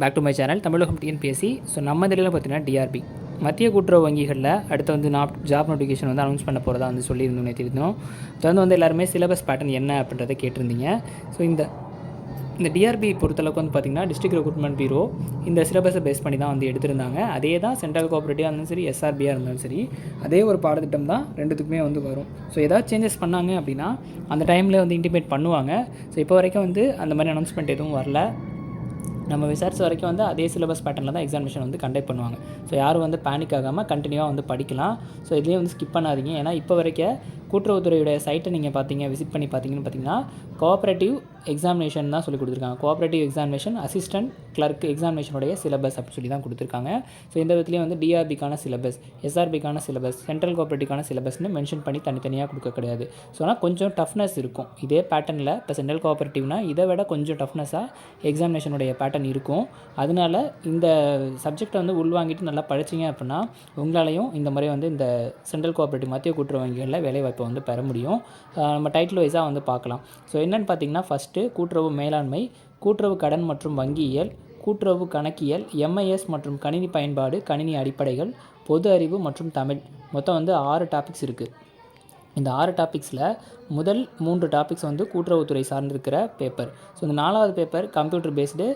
Back to my channel Tamizhagam TNPSC so நம்ம இதில் பார்த்தீங்கன்னா டிஆர்பி மத்திய கூட்டுறவு வங்கிகளில் அடுத்து வந்து நான் ஜாப் நோட்டிஃபிகேஷன் வந்து அனௌன்ஸ் பண்ண போகிறதா வந்து சொல்லியிருந்தோம் நேற்று இருந்தோம் தொடர்ந்து வந்து எல்லாருமே சிலபஸ் பேட்டர்ன் என்ன அப்படின்றத கேட்டிருந்தீங்க. ஸோ இந்த இந்த டிஆர்பி பொறுத்தளவுக்கு வந்து பார்த்திங்கன்னா டிஸ்ட்ரிக்ட் ரெக்ரூட்மெண்ட் பீரோ இந்த சிலபஸை பேஸ் பண்ணி தான் வந்து எடுத்திருந்தாங்க. அதே தான் சென்ட்ரல் கோஆப்ரேட்டிவாக இருந்தாலும் சரி எஸ்ஆர்பியாக இருந்தாலும் சரி அதே ஒரு பாடத்திட்டம் தான் ரெண்டுத்துக்குமே வந்து வரும். ஸோ ஏதாவது சேஞ்சஸ் பண்ணாங்க அப்படின்னா அந்த டைமில் வந்து இன்டிமேட் பண்ணுவாங்க. ஸோ இப்போ வரைக்கும் வந்து அந்த மாதிரி அனௌன்ஸ்மெண்ட் எதுவும் வரல. நம்ம விசாரித்த வரைக்கும் வந்து அதே சிலபஸ் பேட்டர்னில் தான் எக்ஸாமினேஷன் வந்து கண்டக்ட் பண்ணுவாங்க. ஸோ யாரும் வந்து பேனிக் ஆகாமல் கண்டினியூவாக வந்து படிக்கலாம். ஸோ இதுலேயே வந்து ஸ்கிப் பண்ணாதீங்க. ஏன்னா இப்போ வரைக்கும் கூட்டுறவுத்துறையுடைய சைட்டை நீங்கள் பார்த்தீங்க விசிட் பண்ணி பார்த்தீங்கன்னு பார்த்தீங்கன்னா கோஆப்ரேட்டிவ் எக்ஸாமினேஷன் தான் சொல்லி கொடுத்துருக்காங்க. கோஆப்ரேட்டிவ் எக்ஸாமினேஷன் அசிஸ்டன்ட் கிளர்க் எக்ஸாமினேஷனுடைய சிலபஸ் அப்படின்னு சொல்லி தான் கொடுத்துருக்காங்க. ஸோ இந்த விதத்துலேயும் வந்து டிஆர்பிக்கான சிலபஸ் எஸ்ஆர்பிக்கான சிலபஸ் சென்ட்ரல் கோஆப்ரேட்டிவ்க்கான சிலபஸ்னு மென்ஷன் பண்ணி தனித்தனியாக கொடுக்க கிடையாது. ஸோ ஆனால் கொஞ்சம் டஃப்னஸ் இருக்கும். இதே பேட்டர்னில் இப்போ சென்ட்ரல் கோஆப்ரேட்டிவ்னா இதை விட கொஞ்சம் டஃப்னஸாக எக்ஸாமினேஷனுடைய பேட்டர்ன் இருக்கும். அதனால இந்த சப்ஜெக்டை வந்து உள்வாங்கிட்டு நல்லா படிச்சிங்க அப்படின்னா உங்களாலையும் இந்த முறை வந்து இந்த சென்ட்ரல் கோஆப்ரேட்டிவ் மத்திய கூட்டுறவு வங்கிகளில் வேலைவாய்ப்பு வந்து பெற முடியும். நம்ம டைட்டில் வைஸாக வந்து பார்க்கலாம். ஸோ என்னென்னு பார்த்தீங்கன்னா ஃபஸ்ட்டு கூட்டுறவு மேலாண்மை கூட்டுறவு கடன் மற்றும் வங்கியியல் கூட்டுறவு கணக்கியல் எம்ஐஎஸ் மற்றும் கணினி பயன்பாடு கணினி அடிப்படைகள் பொது அறிவு மற்றும் தமிழ். மொத்தம் வந்து ஆறு டாபிக்ஸ் இருக்குது இந்த ஆறு டாபிக்ஸில் முதல் மூன்று டாபிக்ஸ் வந்து கூட்டுறவுத்துறை சார்ந்திருக்கிற பேப்பர் ஸோ இந்த நாலாவது பேப்பர் கம்ப்யூட்டர் பேஸ்டு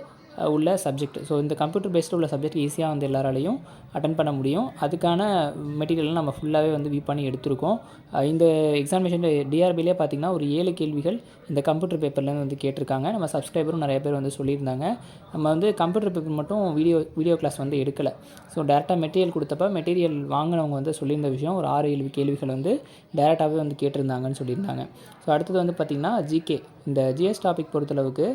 உள்ள சப்ஜெக்ட் ஸோ இந்த கம்ப்யூட்டர் பேஸ்டு உள்ள சப்ஜெக்ட் ஈஸியாக வந்து எல்லாராலையும் அட்டன் பண்ண முடியும். அதுக்கான மெட்டீரியல் நம்ம ஃபுல்லாகவே வந்து வியூ பண்ணி எடுத்திருக்கோம். இந்த எக்ஸாமினேஷன் டிஆர்பிலே பார்த்திங்கன்னா ஒரு ஏழு கேள்விகள் இந்த கம்ப்யூட்டர் பேப்பர்லேருந்து வந்து கேட்டிருக்காங்க. நம்ம சப்ஸ்கிரைபரும் நிறைய பேர் வந்து சொல்லியிருந்தாங்க. நம்ம வந்து கம்ப்யூட்டர் பேப்பர் மட்டும் வீடியோ வீடியோ கிளாஸ் வந்து எடுக்கலை. ஸோ டேரெக்டாக மெட்டீரியல் கொடுத்தப்ப மெட்டீரியல் வாங்கினவங்க வந்து சொல்லியிருந்த விஷயம் ஒரு ஆறு ஏழு கேள்விகள் வந்து டேரெக்டாகவே வந்து கேட்டிருந்தாங்கன்னு சொல்லியிருந்தாங்க. ஸோ அடுத்தது வந்து பார்த்திங்கன்னா ஜிகே இந்த ஜிஎஸ் டாபிக் பொறுத்தளவுக்கு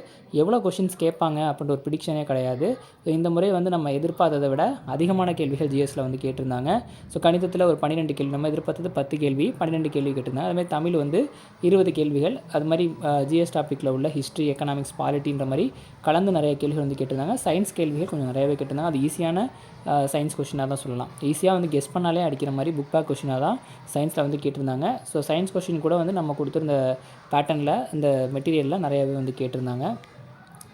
எவ்வளோ கொஷின்ஸ் கேட்பாங்க அப்படின்ற ஒரு ப்ரிடிக்ஷனே கிடையாது. ஸோ இந்த முறை வந்து நம்ம எதிர்பார்த்ததை விட அதிகமான கேள்விகள் ஜிஎஸ்ல வந்து கேட்டிருந்தாங்க. ஸோ கணிதத்தில் ஒரு பன்னிரெண்டு கேள்வி நம்ம எதிர்பார்த்தது பத்து கேள்வி பன்னிரெண்டு கேள்வி கேட்டிருந்தாங்க. அதுமாதிரி தமிழ் வந்து இருபது கேள்விகள் அது மாதிரி ஜிஎஸ் டாப்பிக்கில் உள்ள ஹிஸ்ட்ரி எக்கனாமிக்ஸ் பாலிட்டின்ற மாதிரி கலந்து நிறைய கேள்விகள் வந்து கேட்டிருந்தாங்க. சயின்ஸ் கேள்விகள் கொஞ்சம் நிறையவே கேட்டிருந்தாங்க. அது ஈஸியான சயின்ஸ் கொஷினாக தான் சொல்லலாம். ஈஸியாக வந்து கெஸ் பண்ணாலே அடிக்கிற மாதிரி புக் பேக் கொஷினாக தான் சயின்ஸில் வந்து கேட்டிருந்தாங்க. ஸோ சயின்ஸ் கொஷின் கூட வந்து நம்ம கொடுத்துருந்த பேட்டர்னில் இந்த மெட்டீரியலில் நிறையாவே வந்து கேட்டிருந்தாங்க.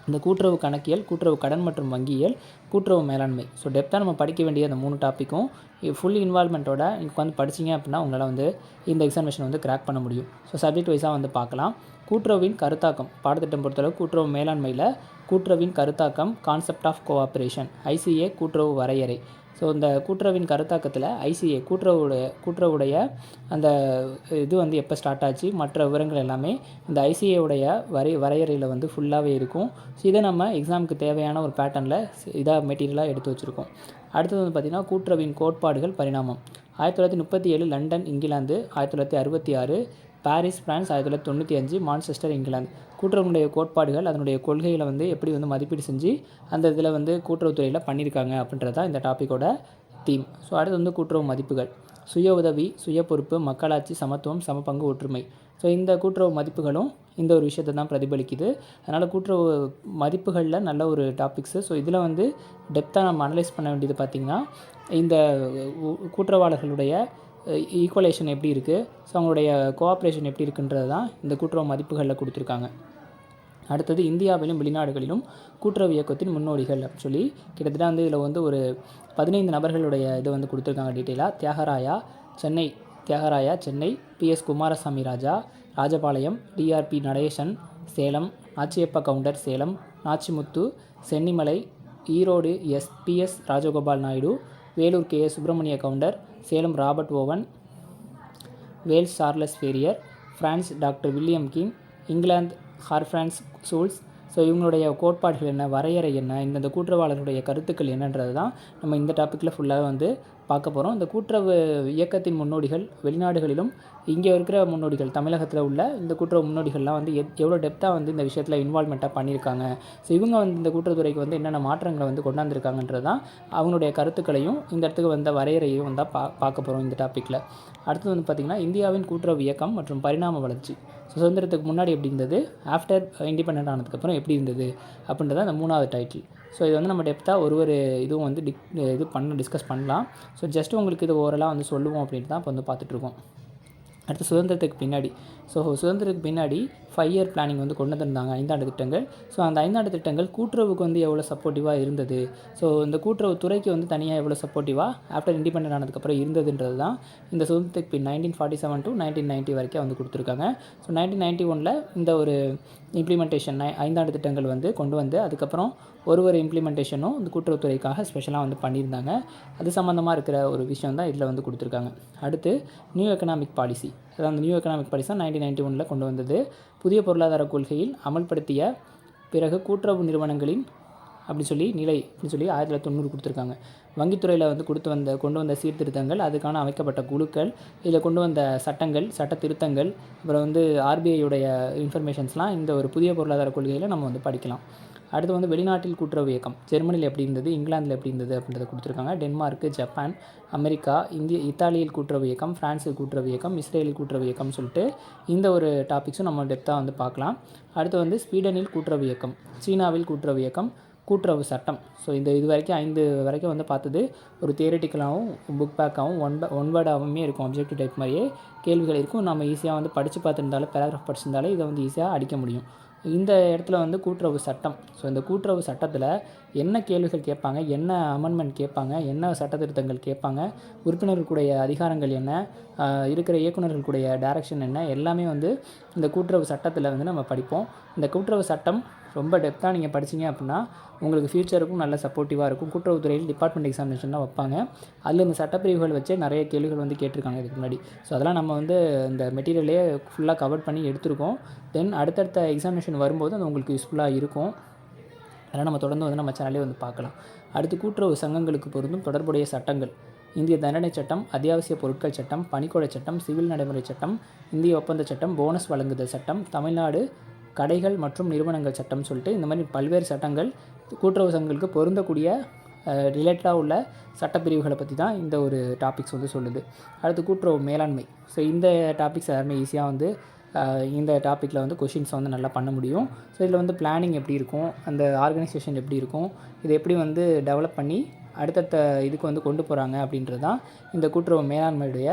இந்த கூட்டுறவு கணக்கியல் கூட்டுறவு கடன் மற்றும் வங்கியியல் கூட்டுறவு மேலாண்மை. ஸோ டெப்த்தாக நம்ம படிக்க வேண்டிய அந்த மூணு டாப்பிக்கும் ஃபுல் இன்வால்மெண்ட்டோட உட்காந்து படிச்சீங்க அப்படின்னா உங்களால் வந்து இந்த எக்ஸாமினேஷன் வந்து கிராக் பண்ண முடியும். ஸோ சப்ஜெக்ட் வைஸாக வந்து பார்க்கலாம். கூட்டுறவின் கருத்தாக்கம். பாடத்திட்டம் பொறுத்தளவு கூட்டுறவு மேலாண்மையில் கூட்டுறவின் கருத்தாக்கம் கான்செப்ட் ஆஃப் கோஆப்ரேஷன் ஐசிஏ கூட்டுறவு வரையறை. ஸோ இந்த கூட்டுறவின் கருத்தாக்கத்தில் ஐசிஏ கூட்டுறவுடைய கூட்டுறவுடைய அந்த இது வந்து எப்போ ஸ்டார்ட் ஆச்சு மற்ற விவரங்கள் எல்லாமே இந்த ஐசிஏவுடைய வரை வரையறையில் வந்து ஃபுல்லாகவே இருக்கும். ஸோ இதை நம்ம எக்ஸாமுக்கு தேவையான ஒரு பேட்டர்னில் இதாக மெட்டீரியலாக எடுத்து வச்சுருக்கோம். அடுத்தது வந்து பார்த்திங்கன்னா கூட்டுறவின் கோட்பாடுகள் பரிணாமம். ஆயிரத்தி தொள்ளாயிரத்தி முப்பத்தி ஏழு லண்டன் இங்கிலாந்து ஆயிரத்தி தொள்ளாயிரத்தி அறுபத்தி ஆறு பாரிஸ் பிரான்ஸ் ஆயிரத்தி தொள்ளாயிரத்தி தொண்ணூற்றி அஞ்சு மான்செஸ்டர் இங்கிலாந்து. கூட்டுறவுடைய கோட்பாடுகள் அதனுடைய கொள்கைகளை வந்து எப்படி வந்து மதிப்பீடு செஞ்சு அந்த இதில் வந்து கூட்டுறவுத்துறையில் பண்ணியிருக்காங்க அப்படின்றது தான் இந்த டாப்பிக்கோட தீம் ஸோ அடுத்து வந்து கூட்டுறவு மதிப்புகள். சுய உதவி சுய பொறுப்பு மக்களாட்சி சமத்துவம் சமபங்கு ஒற்றுமை. ஸோ இந்த கூட்டுறவு மதிப்புகளும் இந்த ஒரு விஷயத்தை தான் பிரதிபலிக்குது. அதனால் கூட்டுறவு மதிப்புகளில் நல்ல ஒரு டாபிக்ஸு. ஸோ இதில் வந்து டெப்த்தாக நம்ம அனலைஸ் பண்ண வேண்டியது பார்த்திங்கன்னா இந்த கூட்டுறவாளர்களுடைய ஈக்குவலேஷன் எப்படி இருக்குது ஸோ அவங்களுடைய கோஆப்ரேஷன் எப்படி இருக்குன்றது தான் இந்த கூட்டுறவு மதிப்புகளில் கொடுத்துருக்காங்க. அடுத்தது இந்தியாவிலும் வெளிநாடுகளிலும் கூட்டுறவு இயக்கத்தின் முன்னோடிகள் அப்படின்னு சொல்லி கிட்டத்தட்ட வந்து இதில் வந்து ஒரு பதினைந்து நபர்களுடைய இது வந்து கொடுத்துருக்காங்க டீட்டெயிலாக Thyagaraya Chennai Thyagaraya Chennai PS Kumaraswamy Raja Rajapalayam TRP Natesan Salem Nachiappa Gounder Salem Nachimuthu Chennimalai Erode S PS Rajagopal Naidu Vellore K Subramania Gounder Salem Robert Owen Wales Charles Fourier France doctor William King England ஹார்ஃப்ரான்ஸ் சூல்ஸ். So இவங்களுடைய கோட்பாடுகள் என்ன வரையறை என்ன இந்தந்த கூட்டுறவாளர்களுடைய கருத்துக்கள் என்னன்றது தான் நம்ம இந்த டாப்பிக்கில் ஃபுல்லாக வந்து பார்க்க போகிறோம் இந்த கூட்டுறவு இயக்கத்தின் முன்னோடிகள் வெளிநாடுகளிலும் இங்கே இருக்கிற முன்னோடிகள் தமிழகத்தில் உள்ள இந்த கூட்டுறவு முன்னோடிகள்லாம் வந்து எத் எவ்வளோ டெப்த்தாக வந்து இந்த விஷயத்தில் இன்வால்மெண்ட்டாக பண்ணியிருக்காங்க. ஸோ இவங்க வந்து இந்த கூட்டுறவுத்துறைக்கு வந்து என்னென்ன மாற்றங்களை வந்து கொண்டாந்துருக்காங்கன்றது தான் அவங்களுடைய கருத்துக்களையும் இந்த இடத்துக்கு வந்த வரையறையும் வந்து பா பார்க்க போகிறோம் இந்த டாப்பிக்கில் அடுத்தது வந்து பார்த்திங்கன்னா இந்தியாவின் கூட்டுறவு இயக்கம் மற்றும் பரிணாம வளர்ச்சி. ஸோ சுதந்திரத்துக்கு முன்னாடி எப்படி இருந்தது? ஆஃப்டர் இண்டிபெண்ட் ஆனதுக்கப்புறம் எப்படி இருந்தது? அப்படின்றத அந்த மூணாவது டைட்டில் ஸோ இது வந்து நம்ம டெப்த்தாக ஒரு ஒரு இதுவும் வந்து டிக் இது பண்ண டிஸ்கஸ் பண்ணலாம். ஸோ ஜஸ்ட் உங்களுக்கு இது ஓரலாக வந்து சொல்லுவோம் அப்படின்ட்டு தான் இப்போ வந்து பார்த்துட்ருக்கோம் அடுத்து சுதந்திரத்துக்கு பின்னாடி. ஸோ சுதந்திரத்துக்கு பின்னாடி ஃபைவ் இயர் பிளானிங் வந்து கொண்டு வந்திருந்தாங்க ஐந்தாண்டு திட்டங்கள். ஸோ அந்த ஐந்தாண்டு திட்டங்கள் கூட்டுறவுக்கு வந்து எவ்வளோ சப்போர்ட்டிவாக இருந்தது? ஸோ இந்த கூட்டுறவு துறைக்கு வந்து தனியாக எவ்வளோ சப்போர்ட்டிவாக ஆஃப்டர் இண்டிபெண்டன்ட் ஆனதுக்கப்புறம் இருந்ததுன்றது தான் இந்த சுதந்திரத்துக்கு பின் nineteen forty seven to nineteen ninety வரைக்கும் வந்து கொடுத்துருக்காங்க. ஸோ நைன்டீன் நைன்ட்டி ஒனில் இந்த ஒரு இம்ப்ளிமெண்டேஷன் ஐந்தாண்டு திட்டங்கள் வந்து கொண்டு வந்து அதுக்கப்புறம் ஒரு ஒரு இம்ப்ளிமெண்டேஷனும் இந்த கூட்டுறவுத்துறைக்காக ஸ்பெஷலாக வந்து பண்ணியிருந்தாங்க. அது சம்மந்தமாக இருக்கிற ஒரு விஷயம் தான் இதில் வந்து கொடுத்துருக்காங்க. அடுத்து நியூ எக்கனாமிக் பாலிசி அதாவது அந்த நியூ எக்கனாமிக் பாலிசி தான் நைன்டீன் நைன்டி ஒனில் கொண்டு வந்தது. புதிய பொருளாதார கொள்கையில் அமல்படுத்திய பிறகு கூட்டுறவு நிறுவனங்களின் அப்படி சொல்லி நிலை அப்படின்னு சொல்லி ஆயிரத்தி தொள்ளாயிரத்தி தொண்ணூறு கொடுத்துருக்காங்க. வங்கித்துறையில் வந்து கொடுத்து வந்த கொண்டு வந்த சீர்திருத்தங்கள் அதுக்கான அமைக்கப்பட்ட குழுக்கள் இதில் கொண்டு வந்த சட்டங்கள் சட்ட திருத்தங்கள் அப்புறம் வந்து ஆர்பிஐயுடைய இன்ஃபர்மேஷன்ஸ்லாம் இந்த ஒரு புதிய பொருளாதார கொள்கையில் நம்ம வந்து படிக்கலாம். அடுத்து வந்து வெளிநாட்டில் கூட்டுறவு இயக்கம் ஜெர்மனியில் எப்படி இருந்தது இங்கிலாந்தில் எப்படி இருந்தது அப்படின்றத கொடுத்துருக்காங்க. டென்மார்க்கு ஜப்பான் அமெரிக்கா இந்திய இத்தாலியில் கூட்டுறவு இயக்கம் ஃப்ரான்ஸில் கூட்டுறவு இயக்கம் இஸ்ரேலில் கூட்டுறவு இயக்கம் சொல்லிட்டு இந்த ஒரு டாபிக்ஸும் நம்ம டெப்த்தாக வந்து பார்க்கலாம். அடுத்து வந்து ஸ்வீடனில் கூட்டுறவு இயக்கம் சீனாவில் கூட்டுறவு இயக்கம் கூட்டுறவு சட்டம். ஸோ இந்த இது வரைக்கும் ஐந்து வரைக்கும் வந்து பார்த்தது ஒரு தியரட்டிக்கலாகவும் புக் பேக்காகவும் ஒன் ஒன் வேர்டாகவுமே இருக்கும் அப்ஜெக்டிவ் டைப் மாதிரியே. கேள்விகள் இருக்கும். நம்ம ஈஸியாக வந்து படித்து பார்த்துருந்தாலும் பேராகிராஃப் படிச்சிருந்தாலே இதை வந்து ஈஸியாக அடிக்க முடியும். இந்த இடத்துல வந்து கூட்டுறவு சட்டம். ஸோ இந்த கூட்டுறவு சட்டத்தில் என்ன கேள்விகள் கேட்பாங்க என்ன அமெண்ட்மெண்ட் கேட்பாங்க என்ன சட்டத்திருத்தங்கள் கேட்பாங்க உறுப்பினர்களுடைய அதிகாரங்கள் என்ன இருக்கிற இயக்குநர்களுடைய டைரக்ஷன் என்ன எல்லாமே வந்து இந்த கூட்டுறவு சட்டத்தில் வந்து நம்ம படிப்போம். இந்த கூட்டுறவு சட்டம் ரொம்ப டெப்த்தாக நீங்கள் படிச்சீங்க அப்படின்னா உங்களுக்கு ஃப்யூச்சருக்கும் நல்ல சப்போர்ட்டிவாக இருக்கும். கூட்டுறவுத்துறையில் டிபார்ட்மெண்ட் எக்ஸாமினேஷன்லாம் வைப்பாங்க. அதில் இந்த சட்டப்பிரிவுகள் வச்சே நிறைய கேள்விகள் வந்து கேட்டிருக்காங்க இதுக்கு முன்னாடி. ஸோ அதெல்லாம் நம்ம வந்து இந்த மெட்டீரியலே ஃபுல்லாக கவர் பண்ணி எடுத்திருக்கோம். தென் அடுத்தடுத்த எக்ஸாமினேஷன் வரும்போது அது உங்களுக்கு யூஸ்ஃபுல்லாக இருக்கும். அதெல்லாம் நம்ம தொடர்ந்து வந்து நம்ம சேனலே வந்து பார்க்கலாம். அடுத்து கூட்டுறவு சங்கங்களுக்கு பொருந்தும் தொடர்புடைய சட்டங்கள். இந்திய தண்டனை சட்டம் அத்தியாவசிய பொருட்கள் சட்டம் பணிக்கொடை சட்டம் சிவில் நடைமுறை சட்டம் இந்திய ஒப்பந்த சட்டம் போனஸ் வழங்குதல் சட்டம் தமிழ்நாடு கடைகள் மற்றும் நிறுவனங்கள் சட்டம் சொல்லிட்டு இந்த மாதிரி பல்வேறு சட்டங்கள் கூட்டுறவு சங்கங்களுக்கு பொருந்தக்கூடிய ரிலேட்டடாக உள்ள சட்டப்பிரிவுகளை பற்றி தான் இந்த ஒரு டாபிக்ஸ் வந்து சொல்லுது. அடுத்து கூட்டுறவு மேலாண்மை. ஸோ இந்த டாபிக்ஸ் எல்லாருமே ஈஸியாக வந்து இந்த டாப்பிக்கில் வந்து கொஷின்ஸ் வந்து நல்லா பண்ண முடியும். ஸோ இதில் வந்து பிளானிங் எப்படி இருக்கும்? அந்த ஆர்கனைசேஷன் எப்படி இருக்கும்? இதை எப்படி வந்து டெவலப் பண்ணி அடுத்தடுத்த இதுக்கு வந்து கொண்டு போகிறாங்க அப்படின்றது தான் இந்த கூட்டுறவு மேலாண்மையுடைய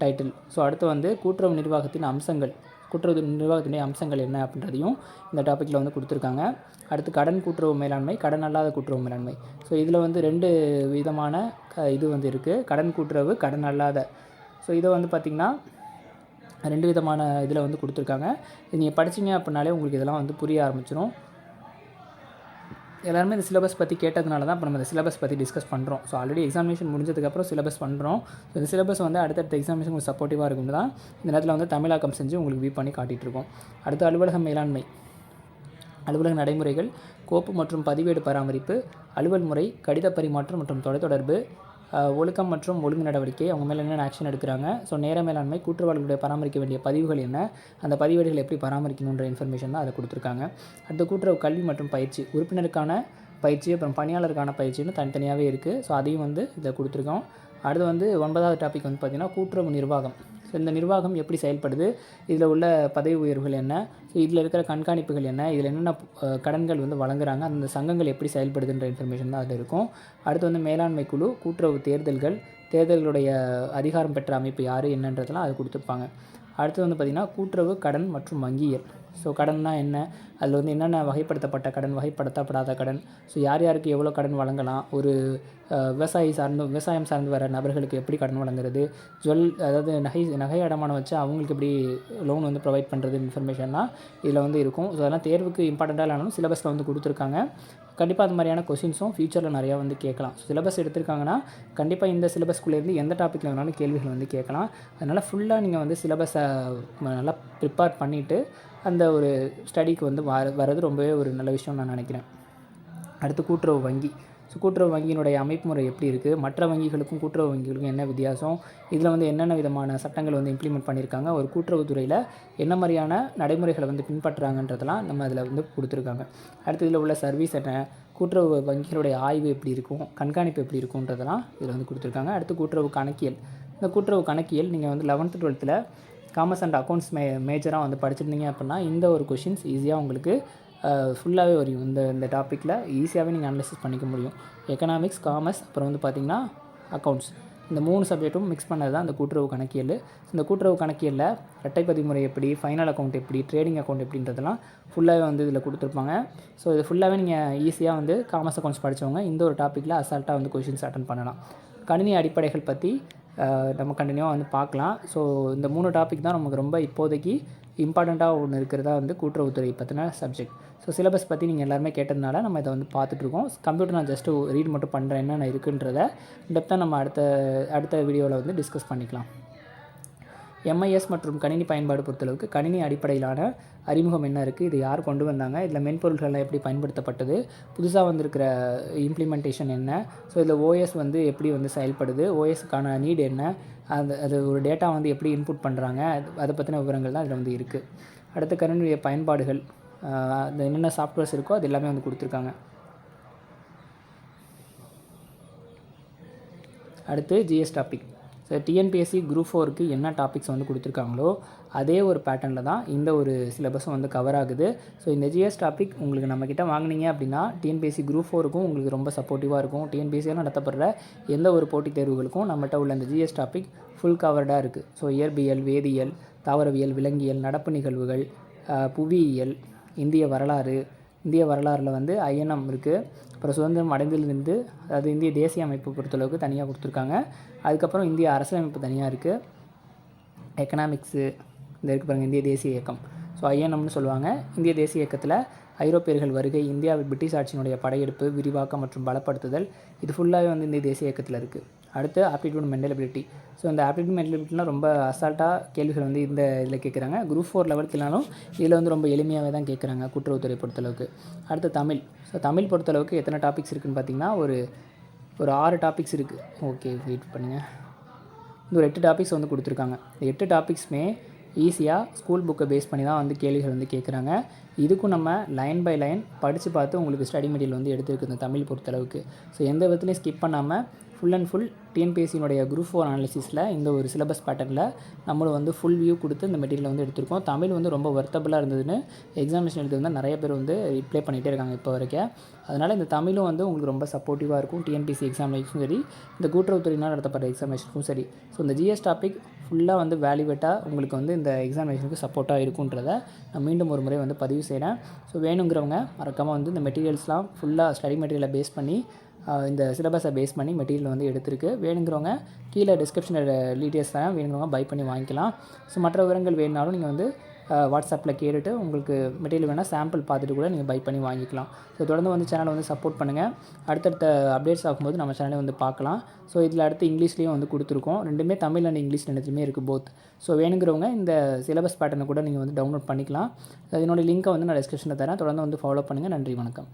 டைட்டில் ஸோ அடுத்து வந்து கூட்டுறவு நிர்வாகத்தின் அம்சங்கள். கூட்டுறவு நிர்வாகத்தினுடைய அம்சங்கள் என்ன அப்படின்றதையும் இந்த டாப்பிக்கில் வந்து கொடுத்துருக்காங்க. அடுத்து கடன் கூட்டுறவு மேலாண்மை கடன் அல்லாத கூட்டுறவு மேலாண்மை. ஸோ இதில் வந்து ரெண்டு விதமான க இது வந்து இருக்குது கடன் கூட்டுறவு கடன் அல்லாத. ஸோ இதை வந்து பார்த்திங்கன்னா ரெண்டு விதமான இதில் வந்து கொடுத்துருக்காங்க. இது நீங்கள் படிச்சீங்க அப்படின்னாலே உங்களுக்கு இதெல்லாம் வந்து புரிய ஆரம்பிச்சிடும் எல்லாருமே இந்த சிலபஸ் பற்றி கேட்டதுனால தான் இப்போ நம்ம இந்த சிலபஸ் பற்றி டிஸ்கஸ் பண்ணுறோம் ஸோ ஆல்ரெடி எக்ஸாமினேஷன் முடிஞ்சதுக்கப்புறம் சிலபஸ் பண்ணுறோம் ஸோ இந்த சிலபஸ் வந்து அடுத்தடுத்த எக்ஸாமினேஷன் உங்களுக்கு சப்போர்ட்டிவாக இருக்கும் தான் இந்த நேரத்தில் வந்து தமிழாக்கம் செஞ்சு உங்களுக்கு வியூ பண்ணி காட்டிகிட்ருக்கோம் அடுத்து அலுவலக மேலாண்மை. அலுவலக நடைமுறைகள் கோப்பு மற்றும் பதிவேடு பராமரிப்பு அலுவல் முறை கடித பரிமாற்றம் மற்றும் தொலைத்தொடர்பு ஒழுக்கம் மற்றும் ஒழுங்கு நடவடிக்கை அவங்க மேலே என்னென்ன ஆக்ஷன் எடுக்கிறாங்க? ஸோ நேர மேலாண்மை கூட்டுறவாளர்களுடைய பராமரிக்க வேண்டிய பதிவுகள் என்ன? அந்த பதிவேடுகளை எப்படி பராமரிக்கணுன்ற இன்ஃபர்மேஷன் தான் அதை கொடுத்துருக்காங்க. அடுத்த கூட்டுறவு கல்வி மற்றும் பயிற்சி. உறுப்பினருக்கான பயிற்சி அப்புறம் பணியாளருக்கான பயிற்சின்னு தனித்தனியாகவே இருக்குது ஸோ அதையும் வந்து இதை கொடுத்துருக்கோம். அடுத்து வந்து ஒன்பதாவது டாபிக் வந்து பார்த்திங்கன்னா கூட்டுறவு நிர்வாகம். ஸோ இந்த நிர்வாகம் எப்படி செயல்படுது? இதில் உள்ள பதவி உயர்வுகள் என்ன? ஸோ இதில் இருக்கிற கண்காணிப்புகள் என்ன? இதில் என்னென்ன கடன்கள் வந்து வழங்குறாங்க? அந்த சங்கங்கள் எப்படி செயல்படுதுன்ற இன்ஃபர்மேஷன் தான் அதில் இருக்கும். அடுத்து வந்து மேலாண்மை குழு கூட்டுறவு தேர்தல்கள் தேர்தல்களுடைய அதிகாரம் பெற்ற அமைப்பு யார் என்னன்றதெல்லாம் அது கொடுத்துருப்பாங்க. அடுத்து வந்து பார்த்திங்கன்னா கூட்டுறவு கடன் மற்றும் வங்கியல் ஸோ கடன்னா என்ன? அதில் வந்து என்னென்ன வகைப்படுத்தப்பட்ட கடன் வகைப்படுத்தப்படாத கடன்? ஸோ யார் யாருக்கு எவ்வளோ கடன் வழங்கலாம்? ஒரு விவசாயி சார்ந்து விவசாயம் சார்ந்து வர நபர்களுக்கு எப்படி கடன் வழங்குறது? ஜுவல் அதாவது நகை நகை அடமானம் வச்சு அவங்களுக்கு எப்படி லோன் வந்து ப்ரொவைட் பண்ணுறது இன்ஃபர்மேஷன்லாம் இதில் வந்து இருக்கும். ஸோ அதெல்லாம் தேர்வுக்கு இம்பார்ட்டண்ட்டாக இல்லைனாலும் சிலபஸில் வந்து கொடுத்துருக்காங்க. கண்டிப்பாக அது மாதிரியான கொஷின்ஸும் ஃபியூச்சரில் நிறையா வந்து கேட்கலாம். சிலபஸ் எடுத்திருக்காங்கன்னா கண்டிப்பாக இந்த சிலபஸ்குள்ளேருந்து எந்த டாப்பிக்கில் வேணாலும் கேள்விகள் வந்து கேட்கலாம். அதனால் ஃபுல்லாக நீங்கள் வந்து சிலபஸை நல்லா ப்ரிப்பேர் பண்ணிவிட்டு அந்த ஒரு ஸ்டடிக்கு வந்து வர வர்றது ரொம்பவே ஒரு நல்ல விஷயம் நான் நினைக்கிறேன். அடுத்து கூட்டுறவு வங்கி. ஸோ கூட்டுறவு வங்கியினுடைய அமைப்பு முறை எப்படி இருக்குது மற்ற வங்கிகளுக்கும் கூட்டுறவு வங்கிகளுக்கும் என்ன வித்தியாசம்? இதில் வந்து என்னென்ன விதமான சட்டங்கள் வந்து இம்ப்ளிமெண்ட் பண்ணியிருக்காங்க ஒரு கூட்டுறவுத்துறையில் என்ன மாதிரியான நடைமுறைகளை வந்து பின்பற்றுறாங்கன்றதெல்லாம் நம்ம அதில் வந்து கொடுத்துருக்காங்க. அடுத்து இதில் உள்ள சர்வீஸ் என்ன? கூட்டுறவு வங்கிகளுடைய ஆய்வு எப்படி இருக்கும்? கண்காணிப்பு எப்படி இருக்குன்றதெல்லாம் இதில் வந்து கொடுத்துருக்காங்க. அடுத்து கூட்டுறவு கணக்கியல். இந்த கூட்டுறவு கணக்கியல் நீங்கள் வந்து லெவன்த்து டுவெல்த்தில் காமர்ஸ் அண்ட் அக்கௌண்ட்ஸ் மே மேஜராக வந்து படிச்சிருந்தீங்க அப்படின்னா இந்த ஒரு கொஷின்ஸ் ஈஸியாக உங்களுக்கு ஃபுல்லாகவே வரும். இந்த இந்த டாப்பிக்கில் ஈஸியாகவே நீங்கள் அனலிசிஸ் பண்ணிக்க முடியும். எக்கனாமிக்ஸ் காமர்ஸ் அப்புறம் வந்து பார்த்திங்கன்னா அக்கௌண்ட்ஸ் இந்த மூணு சப்ஜெக்ட்டும் மிக்ஸ் பண்ணது தான் இந்த கூட்டுறவு கணக்கியல். இந்த கூட்டுறவு கணக்கியலில் இரட்டைப்பதிவு முறை எப்படி ஃபைனல் அக்கௌண்ட் எப்படி ட்ரேடிங் அக்கௌண்ட் எப்படின்றதெல்லாம் ஃபுல்லாகவே வந்து இதில் கொடுத்துருப்பாங்க. ஸோ இது ஃபுல்லாகவே நீங்கள் ஈஸியாக வந்து காமர்ஸ் அக்கௌண்ட்ஸ் படித்தவங்க இந்த ஒரு டாப்பிக்கில் அசால்ட்டாக வந்து கொஷின்ஸ் அட்டன் பண்ணலாம். கணினி அடிப்படைகள் பற்றி நம்ம கண்டினியூவாக வந்து பார்க்கலாம். ஸோ இந்த மூணு டாபிக் தான் நமக்கு ரொம்ப இப்போதைக்கு இம்பார்ட்டண்ட்டாக ஒன்று இருக்கிறதா வந்து கூட்டுறவுத்துறை பற்றின சப்ஜெக்ட் ஸோ சிலபஸ் பற்றி நீங்கள் எல்லாருமே கேட்டதுனால நம்ம இதை வந்து பார்த்துட்ருக்கோம் கம்ப்யூட்டர் நான் ஜஸ்ட்டு ரீட் மட்டும் பண்ணுறேன் என்னென்ன இருக்குன்றத டெப்த்தாக நம்ம அடுத்த அடுத்த வீடியோவில் வந்து டிஸ்கஸ் பண்ணிக்கலாம். எம்ஐஎஸ் மற்றும் கணினி பயன்பாடு பொறுத்தளவுக்கு கணினி அடிப்படையிலான அறிமுகம் என்ன இருக்குது இது யார் கொண்டு வந்தாங்க இதில் மென்பொருள்கள்லாம் எப்படி பயன்படுத்தப்பட்டது புதுசாக வந்திருக்கிற இம்ப்ளிமெண்டேஷன் என்ன ஸோ இதில் ஓஎஸ் வந்து எப்படி வந்து செயல்படுது ஓஎஸ்க்கான நீட் என்ன அது அது ஒரு டேட்டா வந்து எப்படி இன்புட் பண்ணுறாங்க அதை பற்றின விவரங்கள் தான் இதில் வந்து இருக்குது அடுத்து கணினியுடைய பயன்பாடுகள் அது என்னென்ன சாஃப்ட்வேர்ஸ் இருக்கோ அது எல்லாமே வந்து கொடுத்துருக்காங்க. அடுத்து GS topic so TNPSC group ஃபோருக்கு என்ன டாபிக்ஸ் வந்து கொடுத்துருக்காங்களோ அதே ஒரு பேட்டர்னில் தான் இந்த ஒரு சிலபஸும் வந்து கவர் ஆகுது. ஸோ இந்த ஜிஎஸ் டாபிக் உங்களுக்கு நம்மக்கிட்ட வாங்குனீங்க அப்படின்னா டிஎன்பிஎஸ்சி குரூப் ஃபோருக்கும் உங்களுக்கு ரொம்ப சப்போர்ட்டிவாக இருக்கும். டிஎன்பிஎஸ்சியில் நடத்தப்படுற எந்த ஒரு போட்டித் தேர்வுகளுக்கும் நம்மகிட்ட உள்ள இந்த ஜிஎஸ் டாபிக் ஃபுல் கவர்டாக இருக்குது ஸோ இயற்பியல் வேதியியல் தாவரவியல் விலங்கியல் நடப்பு நிகழ்வுகள் புவியியல் இந்திய வரலாறு இந்திய வரலாறில் வந்து ஐஎன்எம் இருக்குது அப்புறம் சுதந்திரம் அடைந்திலிருந்து அதாவது இந்திய தேசிய அமைப்பு பொறுத்தளவுக்கு தனியாக கொடுத்துருக்காங்க. அதுக்கப்புறம் இந்திய அரசியலமைப்பு தனியாக இருக்குது எக்கனாமிக்ஸு இந்த இருக்கு பாருங்கள் இந்திய தேசிய இயக்கம். ஸோ ஐஎன்எம்னு சொல்லுவாங்க. இந்திய தேசிய இயக்கத்தில் ஐரோப்பியர்கள் வருகை இந்தியாவில் பிரிட்டிஷ் ஆட்சியினுடைய படையெடுப்பு விரிவாக்கம் மற்றும் பலப்படுத்துதல் இது ஃபுல்லாகவே வந்து இந்திய தேசிய இயக்கத்தில் இருக்குது அடுத்து ஆப்டிடியூட் மென்டல் எபிலிட்டி ஸோ இந்த ஆப்டிடியூட் மென்டல் ரொம்ப அசால்ட்டாக கேள்விகள் வந்து இந்த இதில் கேட்குறாங்க குரூப் ஃபோர் லெவல்த்துனாலும் இதில் வந்து ரொம்ப எளிமையாகவே தான் கேட்குறாங்க கூட்டுறவுத்துறை பொறுத்தளவுக்கு. அடுத்து தமிழ். ஸோ தமிழ் பொறுத்தளவுக்கு எத்தனை டாபிக்ஸ் இருக்குதுன்னு பார்த்தீங்கன்னா ஒரு ஒரு ஆறு டாபிக்ஸ் இருக்குது ஓகே வெயிட் பண்ணுங்கள் இந்த ஒரு எட்டு டாபிக்ஸ் வந்து கொடுத்துருக்காங்க. இந்த எட்டு டாபிக்ஸுமே ஈஸியாக ஸ்கூல் புக்கை பேஸ் பண்ணி தான் வந்து கேள்விகள் வந்து கேட்குறாங்க இதுக்கும் நம்ம லைன் பை லைன் படித்து பார்த்து உங்களுக்கு ஸ்டடி மெட்டீரியல் வந்து எடுத்துருக்கு இந்த தமிழ் பொறுத்தளவுக்கு. ஸோ எந்த விதத்துலையும் ஸ்கிப் பண்ணாமல் ஃபுல் அண்ட் ஃபுல் டிஎன்பிஎஸ்சியினுடைய குரூப் ஃபோர் அனாலிசிஸில் இந்த ஒரு சிலபஸ் பேட்டர்னில் நம்மளும் வந்து ஃபுல் வியூ கொடுத்து இந்த மெட்டீரியல் வந்து எடுத்திருக்கோம். தமிழ் வந்து ரொம்ப ஒர்த்தபுளாக இருந்ததுன்னு எக்ஸாமினேஷன் எடுத்து நிறைய பேர் வந்து ரிப்ளை பண்ணிகிட்டே இருக்காங்க இப்போ வரைக்கும். அதனால் இந்த தமிழும் வந்து உங்களுக்கு ரொம்ப சப்போர்ட்டிவாக இருக்கும். டிஎன்பிசி எக்ஸாமினேஷனும் சரி இந்த கூட்டுறவுத்துறையினால் நடத்தப்பட்ட எக்ஸாமினேஷனுக்கும் சரி. ஸோ இந்த ஜிஎஸ் டாபிக் ஃபுல்லாக வந்து வேல்யூவேட்டாக உங்களுக்கு வந்து இந்த எக்ஸாமினேஷனுக்கு சப்போர்ட்டாக இருக்குன்றதை நான் மீண்டும் ஒரு முறை வந்து பதிவு செய்கிறேன் ஸோ வேணுங்கிறவங்க மறக்காமல் வந்து இந்த மெட்டீரியல்ஸ்லாம் ஃபுல்லாக ஸ்டடி மெட்டீரியலை பேஸ் பண்ணி இந்த சிலபஸை பேஸ் பண்ணி மெட்டீரியல் வந்து எடுத்திருக்கு. வேணுங்கிறவங்க கீழே டிஸ்கிரிப்ஷனில் டீட்டெயில்ஸ் தரேன் வேணுங்கிறவங்க பை பண்ணி வாங்கிக்கலாம். ஸோ மற்ற விவரங்கள் வேணுனாலும் நீங்கள் வந்து வாட்ஸ்அப்பில் கேட்டுட்டு உங்களுக்கு மெட்டீரியல் வேணால் சாம்பிள் பார்த்துட்டு கூட நீங்கள் பை பண்ணி வாங்கிக்கலாம். ஸோ தொடர்ந்து வந்து சேனலை வந்து சப்போர்ட் பண்ணுங்கள் அடுத்தடுத்த அப்டேட்ஸ் ஆகும்போது நம்ம சேனலை வந்து பார்க்கலாம். ஸோ இதில் அடுத்து இங்கிலீஷ்லேயும் வந்து கொடுத்துருக்கோம். ரெண்டுமே தமிழ் அண்ட் இங்கிலீஷ் ரெண்டுமே இருக்குது போத் ஸோ வேணுங்கிறவங்க இந்த சிலபஸ் பேட்டர்னை கூட நீங்கள் வந்து டவுன்லோட் பண்ணிக்கலாம். அதனோட லிங்க்கை வந்து நான் டிஸ்கிரிப்ஷனில் தரேன். தொடர்ந்து வந்து ஃபாலோ பண்ணுங்கள் நன்றி வணக்கம்.